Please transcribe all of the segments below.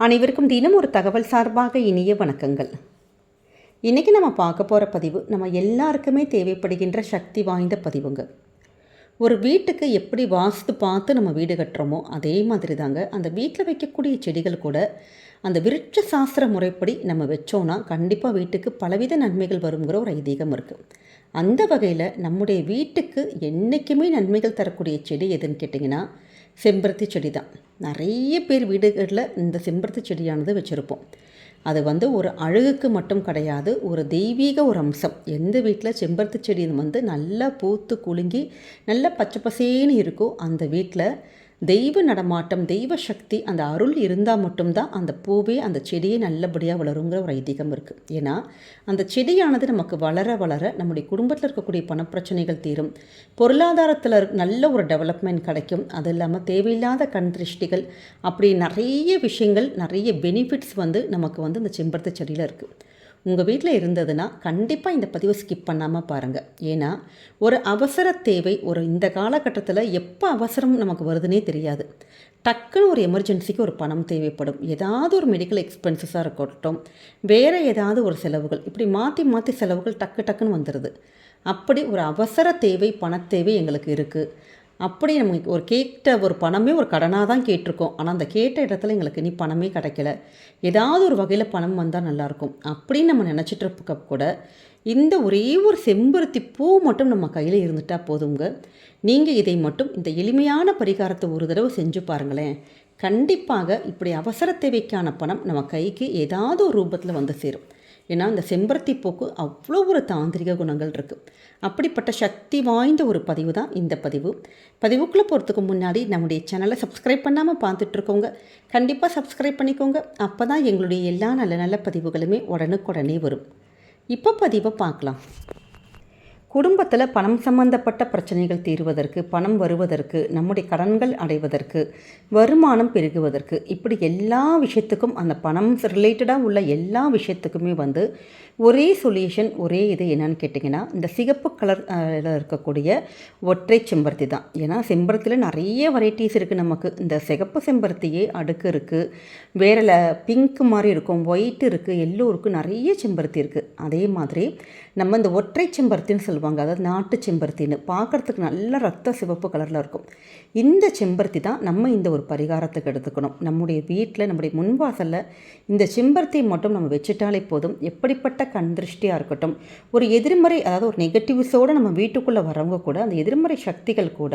அனைவருக்கும் தினம் ஒரு தகவல் சார்பாக இனிய வணக்கங்கள். இன்றைக்கி நம்ம பார்க்க போகிற பதிவு நம்ம எல்லாருக்குமே தேவைப்படுகின்ற சக்தி வாய்ந்த பதிவுங்க. ஒரு வீட்டுக்கு எப்படி வாஸ்து பார்த்து நம்ம வீடு கட்டுறோமோ அதே மாதிரி தாங்க அந்த வீட்டில் வைக்கக்கூடிய செடிகள் கூட அந்த விருட்ச சாஸ்திர முறைப்படி நம்ம வச்சோன்னா கண்டிப்பாக வீட்டுக்கு பலவித நன்மைகள் வருங்கிற ஒரு ஐதீகம் இருக்குது அந்த வகையில் நம்முடைய வீட்டுக்கு என்றைக்குமே நன்மைகள் தரக்கூடிய செடி எதுன்னு கேட்டிங்கன்னா செம்பருத்தி செடி தான். நிறைய பேர் வீடுகளில் இந்த செம்பருத்தி செடியானது வச்சுருப்போம். அது வந்து ஒரு அழகுக்கு மட்டும் கிடையாது ஒரு தெய்வீக ஒரு அம்சம். எந்த வீட்டில் செம்பருத்தி செடி வந்து நல்லா பூத்து குலுங்கி நல்லா பச்சை பசேன்னு இருக்கோ அந்த வீட்டில் தெய்வ நடமாட்டம் தெய்வ சக்தி அந்த அருள் இருந்தால் மட்டும்தான் அந்த பூவே அந்த செடியை நல்லபடியாக வளருங்கிற ஒரு ஐதீகம் இருக்குது ஏன்னா அந்த செடியானது நமக்கு வளர வளர நம்முடைய குடும்பத்தில் இருக்கக்கூடிய பணப்பிரச்சனைகள் தீரும். பொருளாதாரத்தில் நல்ல ஒரு டெவலப்மெண்ட் கிடைக்கும். அது இல்லாமல் தேவையில்லாத கண் திருஷ்டிகள் அப்படி நிறைய விஷயங்கள் நிறைய பெனிஃபிட்ஸ் வந்து நமக்கு வந்து இந்த செம்பருத்தி செடியில் இருக்குது உங்கள் வீட்டில் இருந்ததுன்னா கண்டிப்பாக இந்த பதிவை ஸ்கிப் பண்ணாமல் பாருங்கள் ஏன்னா ஒரு அவசர தேவை ஒரு இந்த காலகட்டத்தில் எப்போ அவசரம் நமக்கு வருதுன்னே தெரியாது. டக்குன்னு ஒரு எமர்ஜென்சிக்கு ஒரு பணம் தேவைப்படும். ஏதாவது ஒரு மெடிக்கல் எக்ஸ்பென்சஸாக இருக்கட்டும் வேறு ஏதாவது ஒரு செலவுகள் இப்படி மாற்றி மாற்றி செலவுகள் டக்கு டக்குன்னு வந்துடுது அப்படி ஒரு அவசர தேவை பணத்தேவை எங்களுக்கு இருக்குது அப்படி நமக்கு ஒரு கேட்ட ஒரு பணமே ஒரு கடனாக தான் கேட்டிருக்கோம். ஆனால் அந்த கேட்ட இடத்துல எங்களுக்கு இனி பணமே கிடைக்கல. ஏதாவது ஒரு வகையில் பணம் வந்தால் நல்லாயிருக்கும். அப்படின்னு நம்ம நினச்சிட்டு இருக்க கூட இந்த ஒரே ஒரு செம்பருத்தி பூ மட்டும் நம்ம கையில் இருந்துட்டால் போதுங்க நீங்கள் இதை மட்டும் இந்த எளிமையான பரிகாரத்தை ஒரு தடவை செஞ்சு பாருங்களேன். கண்டிப்பாக இப்படி அவசர தேவைக்கான பணம் நம்ம கைக்கு ஏதாவது ஒரு ரூபத்தில் வந்து சேரும். ஏன்னா இந்த செம்பருத்தி பூக்கு அவ்வளோ ஒரு தாந்திரிக குணங்கள் இருக்குது அப்படிப்பட்ட சக்தி வாய்ந்த ஒரு பதிவு தான் இந்த பதிவு. பதிவுக்குள்ளே போகிறதுக்கு முன்னாடி நம்முடைய சேனலை சப்ஸ்கிரைப் பண்ணாமல் பார்த்துட்ருக்கோங்க கண்டிப்பாக சப்ஸ்கிரைப் பண்ணிக்கோங்க. அப்போ தான் எங்களுடைய எல்லா நல்ல நல்ல பதிவுகளுமே உடனுக்குடனே வரும். இப்போ பதிவை பார்க்கலாம். குடும்பத்தில் பணம் சம்பந்தப்பட்ட பிரச்சனைகள் தீர்வதற்கு பணம் வருவதற்கு நம்முடைய கடன்கள் அடைவதற்கு வருமானம் பெருகுவதற்கு இப்படி எல்லா விஷயத்துக்கும் அந்த பணம் ரிலேட்டடாக உள்ள எல்லா விஷயத்துக்குமே வந்து ஒரே சொல்யூஷன் ஒரே இது என்னன்னு கேட்டிங்கன்னா இந்த சிகப்பு கலர் இருக்கக்கூடிய ஒற்றை செம்பருத்தி தான். ஏன்னா செம்பருத்தியில் நிறைய வெரைட்டிஸ் இருக்குது நமக்கு. இந்த சிகப்பு செம்பருத்தியே அடுக்கு இருக்குது வேறில் பிங்க் மாதிரி இருக்கும் ஒயிட் இருக்குது எல்லோ இருக்குது நிறைய செம்பருத்தி இருக்குது அதே மாதிரி நம்ம இந்த ஒற்றை செம்பருத்தின்னு சொல்லுவோம். சொல்லுவாங்க. அதாவது நாட்டு செம்பருத்தின்னு. பார்க்குறதுக்கு நல்ல ரத்த சிவப்பு கலரில் இருக்கும். இந்த செம்பருத்தி தான் நம்ம இந்த ஒரு பரிகாரத்துக்கு எடுத்துக்கணும். நம்முடைய வீட்டில் நம்முடைய முன்வாசலில் இந்த செம்பருத்தியை மட்டும் நம்ம வச்சுட்டாலே போதும். எப்படிப்பட்ட கண் திருஷ்டியாக இருக்கட்டும். ஒரு எதிர்மறை அதாவது ஒரு நெகட்டிவ்ஸோடு நம்ம வீட்டுக்குள்ளே வரவங்க கூட அந்த எதிர்மறை சக்திகள் கூட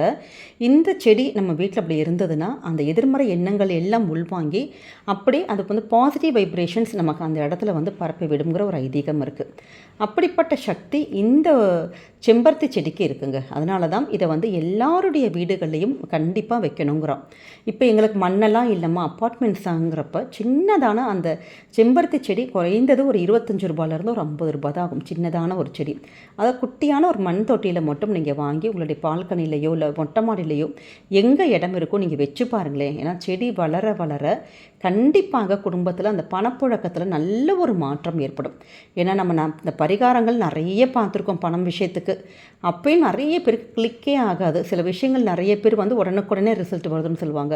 இந்த செடி நம்ம வீட்டில் அப்படி இருந்ததுன்னா அந்த எதிர்மறை எண்ணங்கள் எல்லாம் உள்வாங்கி அப்படியே அதுக்கு வந்து பாசிட்டிவ் வைப்ரேஷன்ஸ் நமக்கு அந்த இடத்துல வந்து பரப்பி விடுங்கிற ஒரு ஐதீகம் இருக்குது அப்படிப்பட்ட சக்தி இந்த செம்பருத்தி செடிக்கு இருக்குங்க. அதனால தான் இதை வந்து எல்லாருடைய வீடுகள்லையும் கண்டிப்பாக வைக்கணுங்கிறோம். இப்போ எங்களுக்கு மண்ணெல்லாம் இல்லைம்மா அப்பார்ட்மெண்ட்ஸாங்கிறப்ப சின்னதான அந்த செம்பருத்தி செடி குறைந்தது ஒரு இருபத்தஞ்சி ரூபாயிலேருந்து ஒரு ஐம்பது ரூபா தான் ஆகும். சின்னதான ஒரு செடி. அதை குட்டியான ஒரு மண் தொட்டியில் மட்டும் நீங்கள் வாங்கி உங்களுடைய பால்கனிலையோ இல்லை மொட்டை மாடியிலையோ எங்கே இடம் இருக்கோ நீங்கள் வச்சு பாருங்களேன். ஏன்னா செடி வளர வளர கண்டிப்பாக குடும்பத்தில் அந்த பணப்புழக்கத்தில் நல்ல ஒரு மாற்றம் ஏற்படும். ஏன்னா நம்ம இந்த பரிகாரங்கள் நிறைய பார்த்துருக்கோம் பணம் விஷயத்துக்கு. அப்பயும் நிறைய பேருக்கு கிளிக்கே ஆகாது. சில விஷயங்கள் நிறைய பேர் வந்து உடனுக்குடனே ரிசல்ட் வருதுன்னு சொல்லுவாங்க.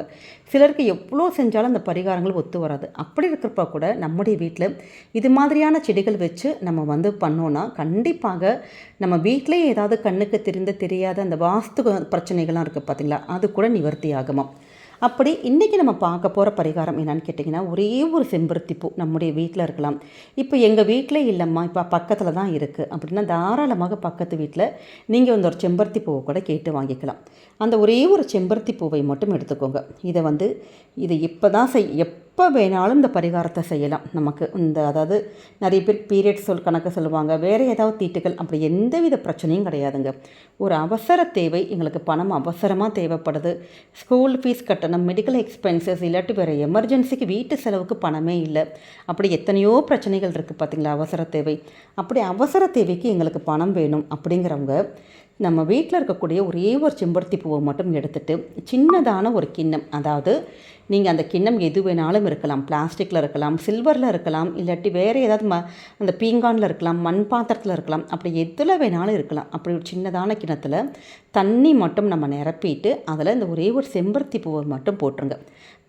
சிலருக்கு எவ்வளோ செஞ்சாலும் அந்த பரிகாரங்கள் ஒத்து வராது. அப்படி இருக்கிறப்ப கூட நம்முடைய வீட்டில் இது மாதிரியான செடிகள் வச்சு நம்ம வந்து பண்ணோன்னா கண்டிப்பாக நம்ம வீட்டிலே ஏதாவது கண்ணுக்கு தெரிந்த தெரியாத அந்த வாஸ்து பிரச்சனைகள்லாம் இருக்குது பார்த்திங்களா அது கூட நிவர்த்தி ஆகுமா அப்படி இன்றைக்கி நம்ம பார்க்க போகிற பரிகாரம் என்னென்னு கேட்டிங்கன்னா ஒரே ஒரு செம்பருத்தி பூ நம்முடைய வீட்டில் இருக்கலாம். இப்போ எங்கள் வீட்டில் இல்லைம்மா இப்போ பக்கத்தில் தான் இருக்குது அப்படின்னா தாராளமாக பக்கத்து வீட்டில் நீங்கள் வந்து ஒரு செம்பருத்தி பூவை கூட கேட்டு வாங்கிக்கலாம். அந்த ஒரே ஒரு செம்பருத்தி பூவை மட்டும் எடுத்துக்கோங்க. இதை வந்து இதை இப்போ தான் செய் எப் எப்போ வேணாலும் இந்த பரிகாரத்தை செய்யலாம். நமக்கு இந்த அதாவது நிறைய பேர் பீரியட்ஸ் சொல் கணக்கு சொல்லுவாங்க. வேறு ஏதாவது தீட்டுகள் அப்படி எந்த வித பிரச்சனையும் கிடையாதுங்க. ஒரு அவசர தேவை எங்களுக்கு பணம் அவசரமாக தேவைப்படுது. ஸ்கூல் ஃபீஸ் கட்டணம் மெடிக்கல் எக்ஸ்பென்சஸ் இல்லாட்டி வேறு எமர்ஜென்சிக்கு வீட்டு செலவுக்கு பணமே இல்லை. அப்படி எத்தனையோ பிரச்சனைகள் இருக்குது பார்த்திங்களா அவசர தேவை. அப்படி அவசர தேவைக்கு எங்களுக்கு பணம் வேணும் அப்படிங்கிறவங்க நம்ம வீட்டில் இருக்கக்கூடிய ஒரே ஒரு செம்பருத்தி பூவை மட்டும் எடுத்துகிட்டு சின்னதான ஒரு கிண்ணம் அதாவது நீங்கள் அந்த கிண்ணம் எது வேணாலும் இருக்கலாம். பிளாஸ்டிக்கில் இருக்கலாம் சில்வரில் இருக்கலாம் இல்லாட்டி வேறு ஏதாவது ம அந்த பீங்கானில் இருக்கலாம் மண் பாத்திரத்தில் இருக்கலாம். அப்படி எதில் வேணாலும் இருக்கலாம். அப்படி ஒரு சின்னதான கிணத்துல தண்ணி மட்டும் நம்ம நிரப்பிட்டு அதில் இந்த ஒரே ஒரு செம்பருத்தி பூவை மட்டும் போட்டுருங்க.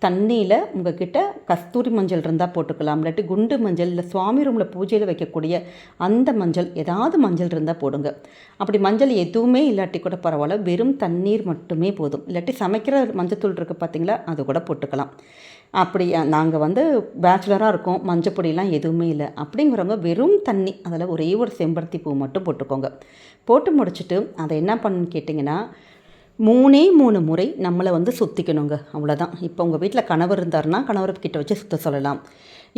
தண்ணியில் உங்ககிட்ட கஸ்தூரி மஞ்சள் இருந்தால் போட்டுக்கலாம் இல்லாட்டி குண்டு மஞ்சள் இல்லை சுவாமி ரூமில் பூஜையில் வைக்கக்கூடிய அந்த மஞ்சள் ஏதாவது மஞ்சள் இருந்தால் போடுங்க. அப்படி மஞ்சள் எதுவுமே இல்லாட்டி கூட பரவாயில்ல வெறும் தண்ணீர் மட்டுமே போதும். இல்லாட்டி சமைக்கிற மஞ்சள் தூள் இருக்குது பார்த்தீங்களா அது கூட போட்டுக்கலாம். அப்படி நாங்கள் வந்து பேச்சுலராக இருக்கோம் மஞ்சள் பொடியெலாம் எதுவுமே இல்லை. அப்படிங்கிறவங்க வெறும் தண்ணி அதில் ஒரே ஒரு செம்பருத்தி பூ மட்டும் போட்டுக்கோங்க. போட்டு முடிச்சுட்டு அதை என்ன பண்ணுன்னு கேட்டிங்கன்னா மூணே மூணு முறை நம்மளை வந்து சுற்றிக்கணுங்க அவ்வளோதான் இப்போ உங்கள் வீட்டில் கணவர் இருந்தாருன்னா கணவர்கிட்ட வச்சு சுற்ற சொல்லலாம்.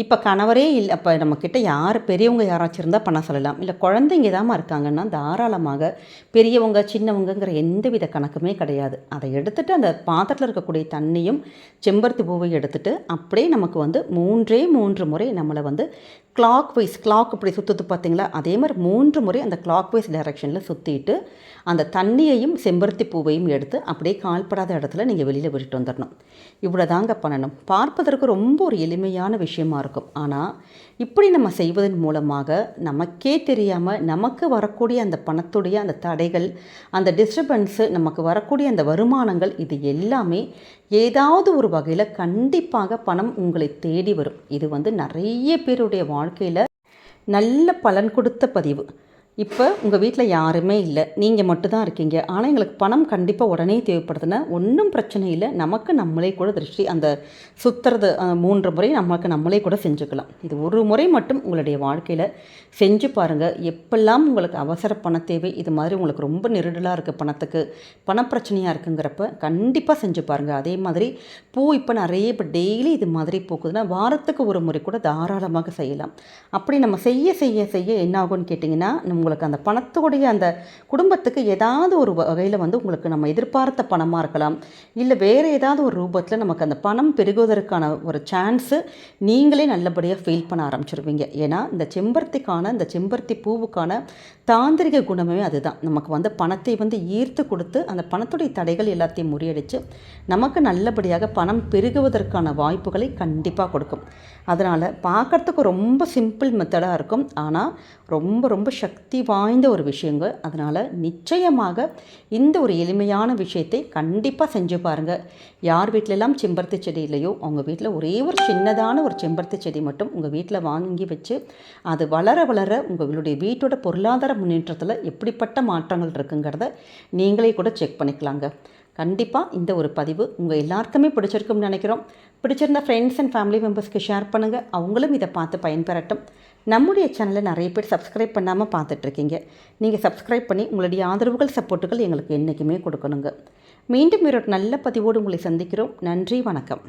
இப்போ கணவரே இல்லை அப்போ நம்மக்கிட்ட யார் பெரியவங்க யாராச்சும் இருந்தால் பண்ண சொல்லலாம். இல்லை குழந்தைங்க தாமா இருக்காங்கன்னா தாராளமாக பெரியவங்க சின்னவங்கங்கிற எந்த வித கணக்குமே கிடையாது. அதை எடுத்துகிட்டு அந்த பாத்திரத்தில் இருக்கக்கூடிய தண்ணியும் செம்பருத்தி பூவை எடுத்துகிட்டு அப்படியே நமக்கு வந்து மூன்றே மூன்று முறை நம்மளை வந்து கிளாக் வைஸ் கிளாக் இப்படி சுற்றுது பார்த்தீங்களா அதே மாதிரி மூன்று முறை அந்த கிளாக் வைஸ் டைரெக்ஷனில் சுற்றிட்டு அந்த தண்ணியையும் செம்பருத்தி பூவையும் எடுத்து அப்படியே கால்படாத இடத்துல நீங்கள் வெளியில் விட்டுட்டு வந்துடணும் இவ்வளோ தாங்க பண்ணணும். பார்ப்பதற்கு ரொம்ப ஒரு எளிமையான விஷயமா இருக்கும். ஆனால் இப்படி நம்ம செய்வதன் மூலமாக நமக்கே தெரியாமல் நமக்கு வரக்கூடிய அந்த பணத்துடைய அந்த தடைகள் அந்த டிஸ்டர்பன்ஸு நமக்கு வரக்கூடிய அந்த வருமானங்கள் இது எல்லாமே ஏதாவது ஒரு வகையில் கண்டிப்பாக பணம் உங்களை தேடி வரும். இது வந்து நிறைய பேருடைய வாழ்க்கையில் நல்ல பலன் கொடுத்த பதிவு. இப்போ உங்கள் வீட்டில் யாருமே இல்லை. நீங்கள் மட்டும்தான் இருக்கீங்க. ஆனால் எங்களுக்கு பணம் கண்டிப்பாக உடனே தேவைப்படுதுன்னா ஒன்றும் பிரச்சனை இல்லை. நமக்கு நம்மளே கூட திருஷ்டி அந்த சுற்றுறது மூன்று முறை நமக்கு நம்மளே கூட செஞ்சுக்கலாம். இது ஒரு முறை மட்டும் உங்களுடைய வாழ்க்கையில் செஞ்சு பாருங்கள் எப்பெல்லாம் உங்களுக்கு அவசர பண தேவை இது மாதிரி உங்களுக்கு ரொம்ப நெருடலாக இருக்குது பணத்துக்கு பணப்பிரச்சனையாக இருக்குங்கிறப்ப கண்டிப்பாக செஞ்சு பாருங்கள் அதே மாதிரி பூ இப்போ நிறைய இப்போ டெய்லி இது மாதிரி பூக்குதுன்னா வாரத்துக்கு ஒரு முறை கூட தாராளமாக செய்யலாம். அப்படி நம்ம செய்ய செய்ய செய்ய என்ன ஆகும்னு கேட்டிங்கன்னா உங்களுக்கு அந்த பணத்தோடைய அந்த குடும்பத்துக்கு ஏதாவது ஒரு வகையில் வந்து உங்களுக்கு நம்ம எதிர்பார்த்த பணமாக இருக்கலாம். இல்லை வேறு ஏதாவது ஒரு ரூபத்தில் நமக்கு அந்த பணம் பெருகுவதற்கான ஒரு சான்ஸு நீங்களே நல்லபடியாக ஃபீல் பண்ண ஆரம்பிச்சிருவீங்க. ஏன்னா இந்த செம்பருத்திக்கான இந்த செம்பருத்தி பூவுக்கான தாந்திரிக குணமே அதுதான். நமக்கு வந்து பணத்தை வந்து ஈர்த்து கொடுத்து அந்த பணத்துடைய தடைகள் எல்லாத்தையும் முறியடித்து நமக்கு நல்லபடியாக பணம் பெருகுவதற்கான வாய்ப்புகளை கண்டிப்பாக கொடுக்கும். அதனால் பார்க்குறதுக்கு ரொம்ப சிம்பிள் மெத்தடாக இருக்கும். ஆனால் ரொம்ப ரொம்ப சக்தி சக்தி வாய்ந்த ஒரு விஷயங்க அதனால் நிச்சயமாக இந்த ஒரு எளிமையான விஷயத்தை கண்டிப்பாக செஞ்சு பாருங்கள் யார் வீட்டிலெல்லாம் செம்பருத்தி செடி இல்லையோ அவங்க வீட்டில் ஒரே ஒரு சின்னதான ஒரு செம்பருத்தி செடி மட்டும் உங்கள் வீட்டில் வாங்கி வச்சு அது வளர வளர உங்களுடைய வீட்டோட பொருளாதார முன்னேற்றத்தில் எப்படிப்பட்ட மாற்றங்கள் இருக்குங்கிறத நீங்களே கூட செக் பண்ணிக்கலாங்க. கண்டிப்பாக இந்த ஒரு பதிவு உங்கள் எல்லாருக்குமே பிடிச்சிருக்கும்னு நினைக்கிறோம். பிடிச்சிருந்த ஃப்ரெண்ட்ஸ் அண்ட் ஃபேமிலி மெம்பர்ஸ்க்கு ஷேர் பண்ணுங்கள் அவங்களும் இதை பார்த்து பயன்பெறட்டும். நம்முடைய சேனலை நிறைய பேர் சப்ஸ்கிரைப் பண்ணாமல் பார்த்துட்ருக்கீங்க. நீங்கள் சப்ஸ்கிரைப் பண்ணி உங்களுடைய ஆதரவுகள் சப்போர்ட்டுகள் எங்களுக்கு என்றைக்குமே கொடுக்கணுங்க. மீண்டும் ஒரு நல்ல பதிவோடு உங்களை சந்திக்கிறோம். நன்றி வணக்கம்.